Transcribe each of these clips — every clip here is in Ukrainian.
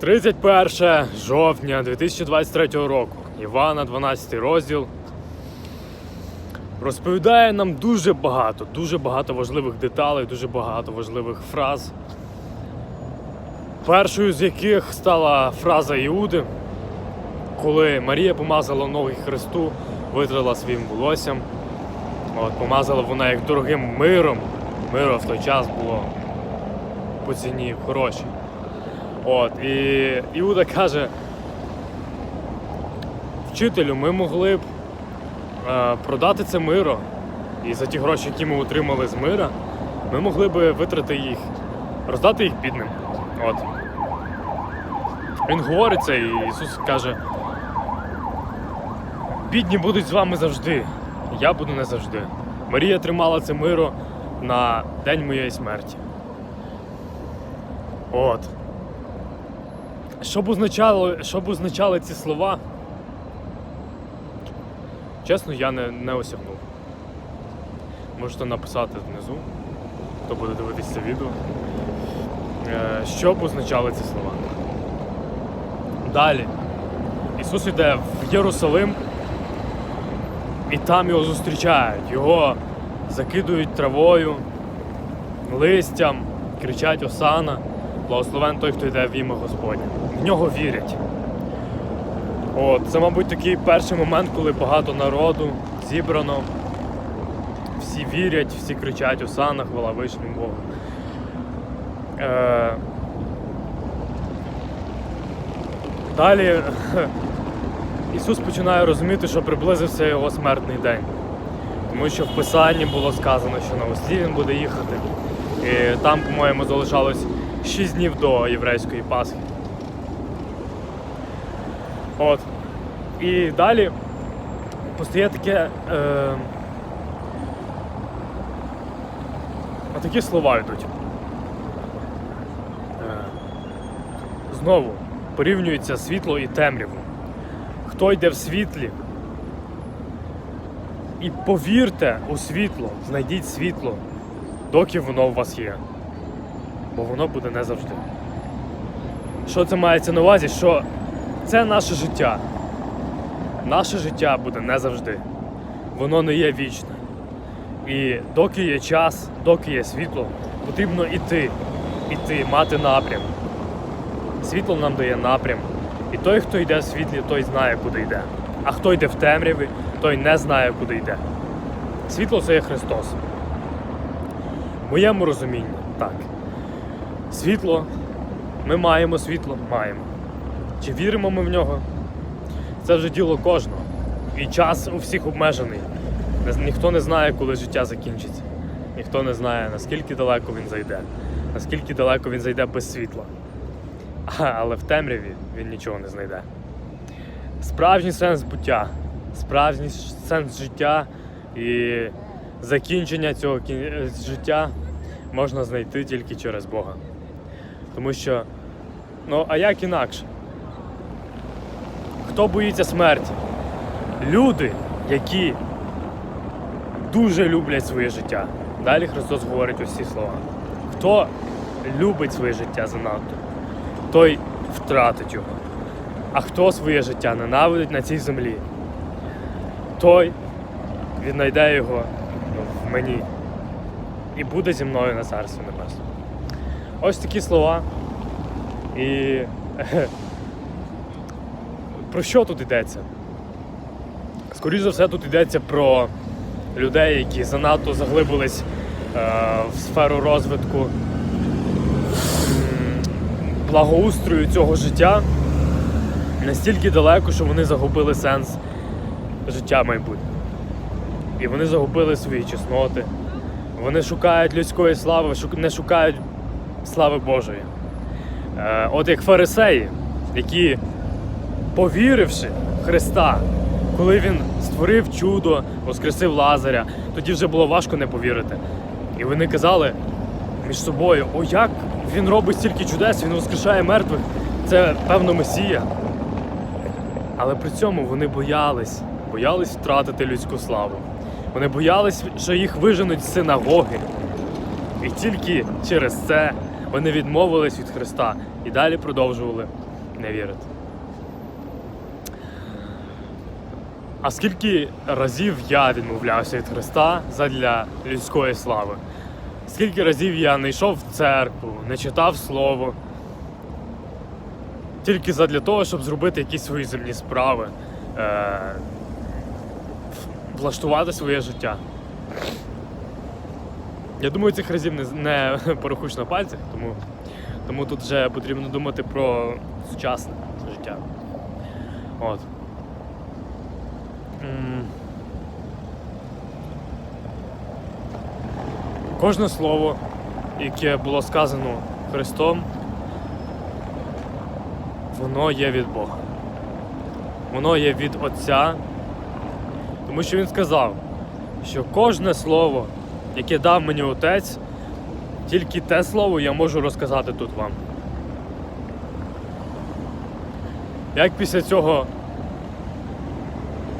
31 жовтня 2023 року. Івана, 12 розділ. Розповідає нам дуже багато, дуже багато важливих деталей, дуже багато важливих фраз. Першою з яких стала фраза Іуди, коли Марія помазала ноги Христу, витрила своїм волоссям. От, помазала вона як дорогим миром. Миро в той час було по ціні хороші. От, і Іуда каже, вчителю, ми могли б е, продати це миро, і за ті гроші, які ми отримали з мира, ми могли б витрати їх, роздати їх бідним. От. Він говорить це, і Ісус каже: бідні будуть з вами завжди, я буду не завжди. Марія тримала це миро на день моєї смерті. От. Що б означало, що б означали ці слова? Чесно, я не, не осягнув. Можете написати внизу, хто буде дивитися це відео. Е, Що б означали ці слова? Далі. Ісус йде в Єрусалим, і там його зустрічають. Його закидують травою, листям, кричать Осана. Благословен той, хто йде в ім'я Господнє. В нього вірять. От, це, мабуть, такий перший момент, коли багато народу зібрано. Всі вірять, всі кричать Осана, хвала вишнім Богу. Е... Далі Ісус починає розуміти, що приблизився його смертний день. Тому що в Писанні було сказано, що на ослі він буде їхати. І там, по-моєму, залишалось 6 днів до єврейської Пасхи. От. І далі постає таке. Е... Такі слова йдуть. Е... Знову порівнюється світло і темряву. Хто йде в світлі? І повірте у світло, знайдіть світло, доки воно у вас є. Бо воно буде не завжди. Що це мається на увазі? Що це наше життя. Наше життя буде не завжди. Воно не є вічне. І доки є час, доки є світло, потрібно іти, іти, мати напрям. Світло нам дає напрям. І той, хто йде в світлі, той знає, куди йде. А хто йде в темряві, той не знає, куди йде. Світло це є Христос. В моєму розумінні, так. Світло, ми маємо світло, маємо. Чи віримо ми в нього? Це вже діло кожного. І час у всіх обмежений. Ніхто не знає, коли життя закінчиться. Ніхто не знає, наскільки далеко він зайде, наскільки далеко він зайде без світла. Але в темряві він нічого не знайде. Справжній сенс буття, справжній сенс життя і закінчення цього життя можна знайти тільки через Бога. Тому що, ну а як інакше? Хто боїться смерті? Люди, які дуже люблять своє життя. Далі Христос говорить ці слова. Хто любить своє життя занадто, той втратить його. А хто своє життя ненавидить на цій землі, той віднайде його в мені і буде зі мною на царстві небесному. Ось такі слова. І про що тут йдеться? Скоріше за все, тут йдеться про людей, які занадто заглибились е, в сферу розвитку благоустрою цього життя настільки далеко, що вони загубили сенс життя майбутнього. І вони загубили свої чесноти. Вони шукають людської слави, не шукають слави Божої. Е, От як фарисеї, які, повіривши в Христа, коли Він створив чудо, воскресив Лазаря, тоді вже було важко не повірити. І вони казали між собою: о, як він робить стільки чудес, він воскрешає мертвих, це певно Месія. Але при цьому вони боялись, боялись втратити людську славу. Вони боялись, що їх виженуть з синагоги. І тільки через це вони відмовились від Христа і далі продовжували не вірити. А скільки разів я відмовлявся від Христа задля людської слави? Скільки разів я не йшов в церкву, не читав слово, тільки задля того, щоб зробити якісь свої земні справи, е- влаштувати своє життя. Я думаю, цих разів не, не порахуєш на пальцях, тому, тому тут вже потрібно думати про сучасне життя. От. Кожне слово, яке було сказано Христом, воно є від Бога. Воно є від Отця, тому що Він сказав, що кожне слово, яке дав мені Отець, тільки те слово я можу розказати тут вам. Як після цього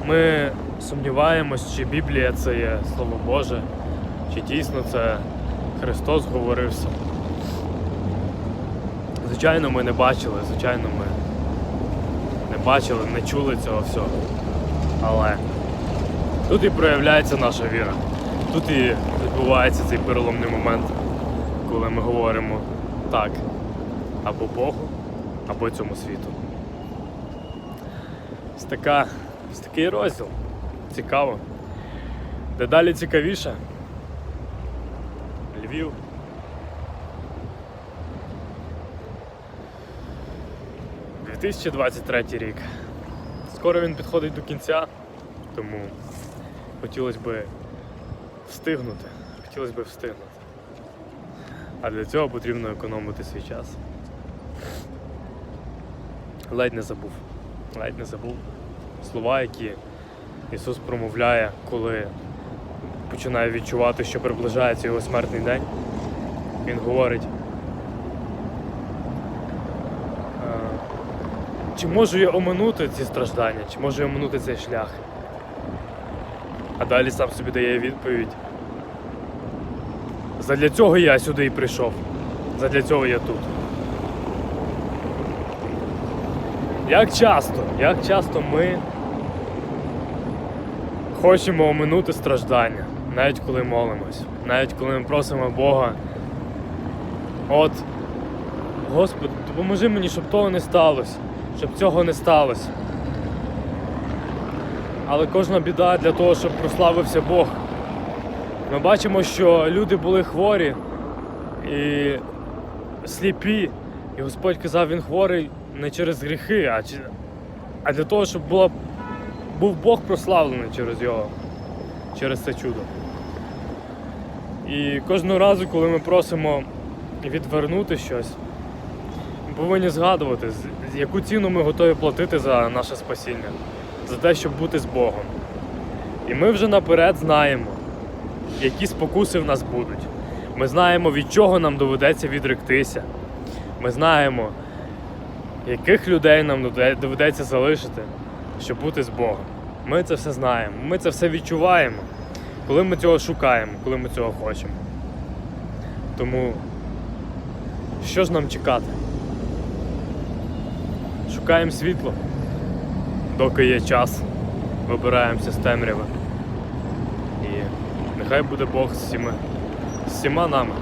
ми сумніваємось, чи Біблія це є Слово Боже, чи дійсно це Христос говорився. Звичайно, ми не бачили, звичайно, ми не бачили, не чули цього всього. Але тут і проявляється наша віра. Тут і відбувається цей переломний момент, коли ми говоримо так або Богу, або цьому світу. Ось така, ось такий розділ. Цікаво. Дедалі цікавіше. Львів. – 2023 рік. Скоро він підходить до кінця, тому хотілося б встигнути. Хотілося б встигнути. А для цього потрібно економити свій час. Ледь не забув. Ледь не забув слова, які Ісус промовляє, коли починає відчувати, що приближається його смертний день. Він говорить. «Е, Чи можу я оминути ці страждання, чи можу я оминути цей шлях? А далі сам собі дає відповідь. Задля цього я сюди і прийшов. Задля цього я тут. Як часто, як часто ми хочемо оминути страждання, навіть коли молимось, навіть коли ми просимо Бога. От, Господи, допоможи мені, щоб того не сталося, щоб цього не сталося. Але кожна біда для того, щоб прославився Бог. Ми бачимо, що люди були хворі і сліпі. І Господь казав, він хворий не через гріхи, а, а для того, щоб була, був Бог прославлений через його, через це чудо. І кожного разу, коли ми просимо відвернути щось, ми повинні згадувати, яку ціну ми готові платити за наше спасіння, за те, щоб бути з Богом. І ми вже наперед знаємо, які спокуси в нас будуть. Ми знаємо, від чого нам доведеться відректися. Ми знаємо, яких людей нам доведеться залишити, щоб бути з Богом. Ми це все знаємо, ми це все відчуваємо, коли ми цього шукаємо, коли ми цього хочемо. Тому що ж нам чекати? Шукаємо світло, доки є час, вибираємося з темряви. І нехай буде Бог з всіма, з всіма нами.